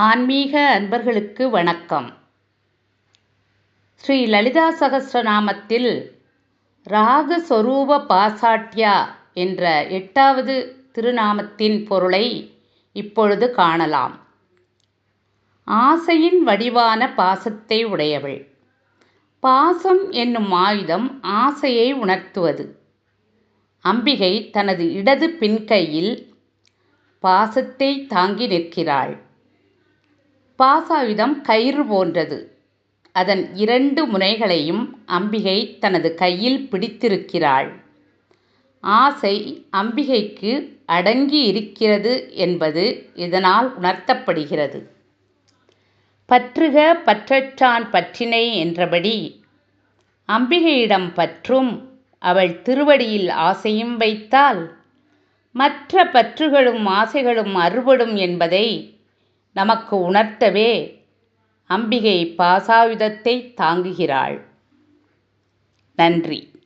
ஆன்மீக அன்பர்களுக்கு வணக்கம். ஸ்ரீ லலிதா சகசிரநாமத்தில் ராகஸ்வரூப பாசாட்யா என்ற எட்டாவது திருநாமத்தின் பொருளை இப்பொழுது காணலாம். ஆசையின் வடிவான பாசத்தை உடையவள். பாசம் என்னும் ஆயுதம் ஆசையை உணர்த்துவது. அம்பிகை தனது இடது பின்கையில் பாசத்தை தாங்கி நிற்கிறாள். பாசாயுதம் கயிறு போன்றது. அதன் இரண்டு முனைகளையும் அம்பிகை தனது கையில் பிடித்திருக்கிறாள். ஆசை அம்பிகைக்கு அடங்கி இருக்கிறது என்பது இதனால் உணர்த்தப்படுகிறது. பற்றுக பற்றற்றான் பற்றினை என்றபடி அம்பிகையிடம் பற்றும் அவள் திருவடியில் ஆசையும் வைத்தால் மற்ற பற்றுகளும் ஆசைகளும் அறுபடும் என்பதை நமக்கு உணர்த்தவே அம்பிகை பாசாயுதத்தை தாங்குகிறாள். நன்றி.